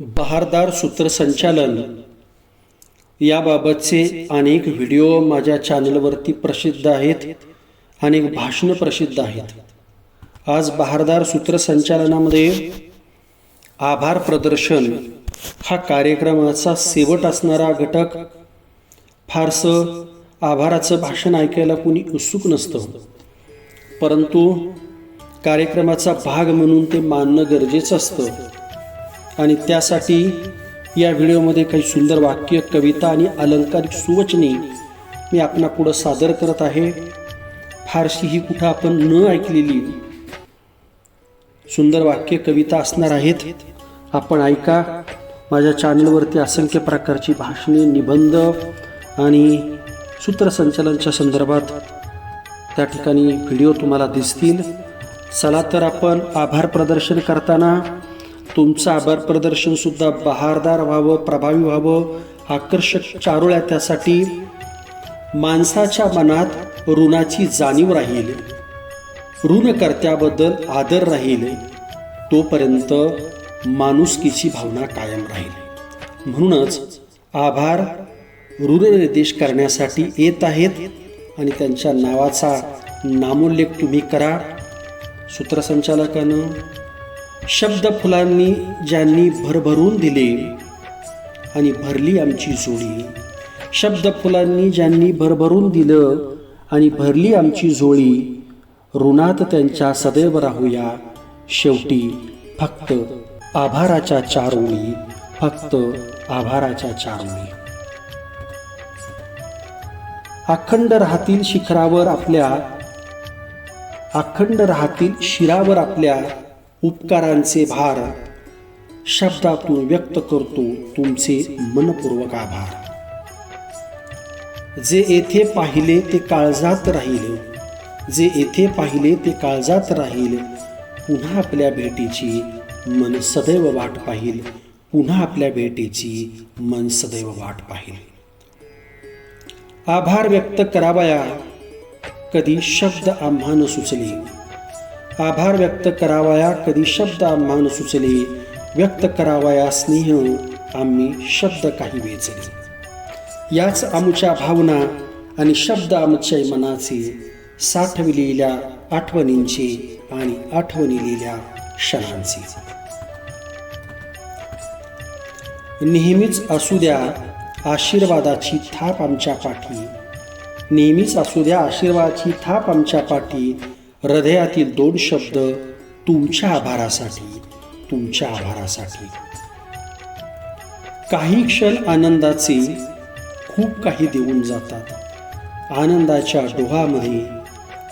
बहारदार सूत्रसंचालन. याबाबतचे अनेक व्हिडिओ माझ्या चॅनलवरती प्रसिद्ध आहेत अनेक भाषणं प्रसिद्ध आहेत. आज बहारदार सूत्रसंचालनामध्ये आभार प्रदर्शन हा कार्यक्रमाचा शेवट असणारा घटक. फारसं आभाराचं भाषण ऐकायला कोणी उत्सुक नसतं. परंतु कार्यक्रमाचा भाग म्हणून ते मानणं गरजेचं असतं. आणि त्यासाठी या व्हिडिओमध्ये काही सुंदर वाक्य कविता आणि अलंकारिक सुवचने मी आपणा पुढं सादर करत आहे. फारशी ही कुठं आपण न ऐकलेली सुंदर वाक्य कविता असणार आहेत. आपण ऐका. माझ्या चॅनलवरती असंख्य प्रकारची भाषणे निबंध आणि सूत्रसंचालनच्या संदर्भात त्या ठिकाणी व्हिडिओ तुम्हाला दिसतील. चला तर आपण आभार प्रदर्शन करताना तुमचं आभार प्रदर्शन सुद्धा बहारदार व्हावं प्रभावी व्हावं आकर्षक चारोळ्या त्यासाठी माणसाच्या मनात ऋणाची जाणीव राहील. ऋणकर्त्याबद्दल आदर राहील. तोपर्यंत माणुसकीची भावना कायम राहील. म्हणूनच आभार ऋणनिर्देश करण्यासाठी येत आहेत आणि त्यांच्या नावाचा नामोल्लेख तुम्ही करा. सूत्रसंचालकानं शब्द फुलांनी ज्यांनी भरभरून दिले आणि भरली आमची जोडी. शब्द फुलांनी ज्यांनी भरभरून दिलं आणि भरली आमची झोळी ऋणात त्यांच्या सदैव राहूया. शेवटी फक्त आभाराच्या चार ओळी फक्त आभाराच्या चार ओळी अखंड राहतील शिखरावर आपल्या अखंड राहतील शिरावर आपल्या उपकारांचे भार. शब्दातून व्यक्त करतो तुमचे मनपूर्वक आभार. जे येथे पाहिले ते काळजात राहील. जे येथे पाहिले ते काळजात राहील. पुन्हा आपल्या भेटीची मन सदैव वाट पाहिल. पुन्हा आपल्या भेटीची मन सदैव वाट पाहिल. आभार व्यक्त करावया. कधी शब्द आम्हान सुचले. आभार व्यक्त करावया कधी शब्द आम्हान सुचले. व्यक्त करावाया स्नेह आम्ही शब्द काही वेचले. याच आमच्या भावना आणि शब्द आमच्या मनाचे साठविलेल्या आठवणींचे आणि आठवणीलेल्या क्षणांचे. नेहमीच असू द्या आशीर्वादाची थाप आमच्या पाठी. नेहमीच असू द्या आशीर्वादाची थाप आमच्या पाठी. हृदयातील दोन शब्द तुमच्या आभारासाठी तुमच्या आभारासाठी. काही क्षण आनंदाचे खूप काही देऊन जातात. आनंदाच्या डोहामध्ये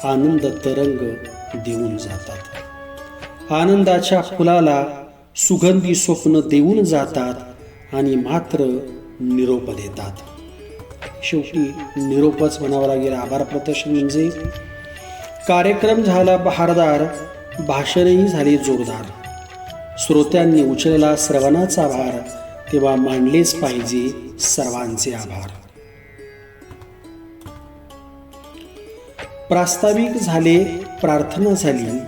आनंद तरंग देऊन जातात. आनंदाच्या फुलाला सुगंधी स्वप्न देऊन जातात आणि मात्र निरोप देतात. शेवटी निरोपच म्हणावा लागेल. आभार प्रदर्शन म्हणजे कार्यक्रम झाला बहारदार भाषणही झाले जोरदार. श्रोत्यांनी उचलला श्रवणाचा भार तेव्हा मांडलेच पाहिजे सर्वांचे आभार. प्रास्ताविक झाले प्रार्थना झाली.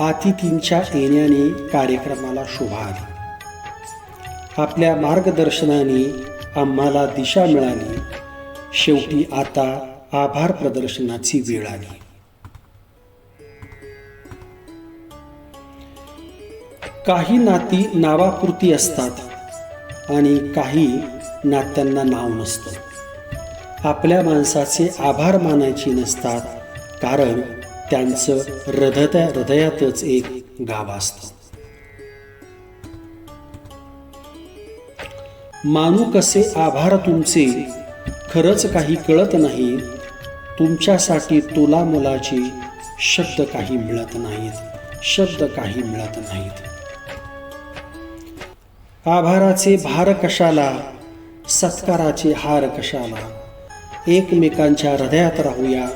अतिथींच्या येण्याने कार्यक्रमाला शोभा आली. आपल्या मार्गदर्शनाने आम्हाला दिशा मिळाली. शेवटी आता आभार प्रदर्शनाची वेळ आली. काही नाती नावापुरती असतात आणि काही नात्यांना नाव नसतं. आपल्या माणसाचे आभार मानायचे नसतात कारण त्यांचं हृदया हृदयातच एक गाव असतं. मानू कसे आभार तुमचे? खरंच काही कळत नाही. तुमच्यासाठी तुला मुलाची शब्द काही मिळत नाहीत. शब्द काही मिळत नाहीत. आभाराचे भार कशाला? सत्काराचे हार कशाला? एकमेकांच्या हृदयात राहूया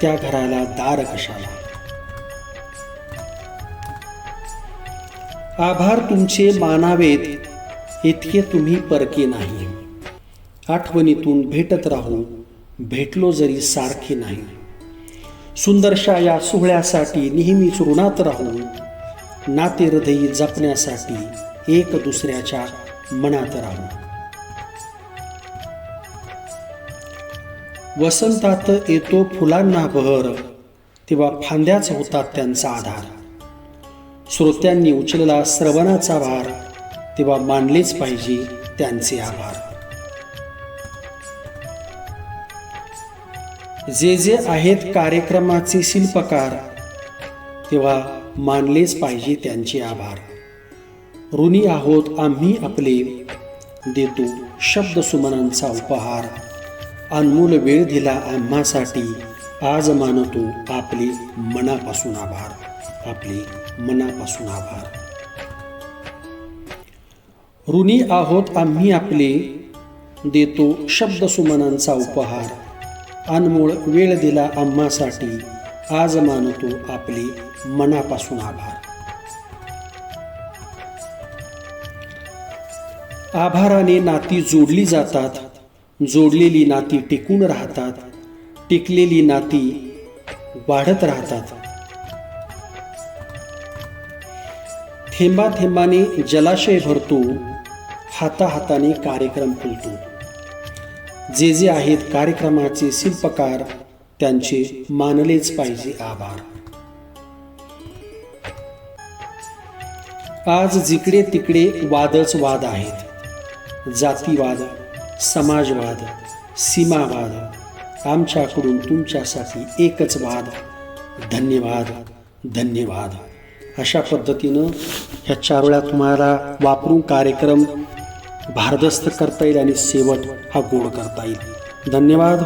त्या घराला दार कशाला? आभार तुमचे मानावेत इतके तुम्ही परके नाही. आठवणीतून भेटत राहू भेटलो जरी सारखे नाही. सुंदरशा या सोहळ्यासाठी नेहमीच ऋणात राहू नाते हृदयी जपण्यासाठी एक दुसऱ्याच्या मनात राहू. वसंतात येतो फुलांना बहर तेव्हा फांद्याच होतात त्यांचा आधार. श्रोत्यांनी उचलला श्रवणाचा भार तेव्हा मानलेच पाहिजे त्यांचे आभार. जे जे आहेत कार्यक्रमाचे शिल्पकार तेव्हा मानलेच पाहिजे त्यांचे आभार. ऋणी आहोत आम्ही आपले. देतो शब्द सुमनांचा उपहार. अनमोल वेळ दिला आम्हासाठी. आज मानतो आपले मनापासून आभार. आपले मनापासून आभार. ऋणी आहोत आम्ही आपले. देतो शब्द सुमनांचा उपहार. अनमोल वेळ दिला आम्हासाठी. आज मानतो आपले मनापासून आभार. आभाराने नाती जोडली जातात. जोडलेली नाती टिकून राहतात. टिकलेली नाती वाढत राहतात. थेंबा थेंबाने जलाशय भरतो. हाताहाताने कार्यक्रम फुलतो. जे जे आहेत कार्यक्रमाचे शिल्पकार त्यांचे मानलेच पाहिजे आभार. आज जिकडे तिकडे वादच वाद आहेत. जातीवाद समाजवाद सीमावाद आमच्याकडून तुमच्यासाठी एकच वाद धन्यवाद धन्यवाद. अशा पद्धतीनं ह्या चार वेळा तुम्हाला वापरून कार्यक्रम भारदस्त करता येईल आणि शेवट हा गोड करता येईल. धन्यवाद.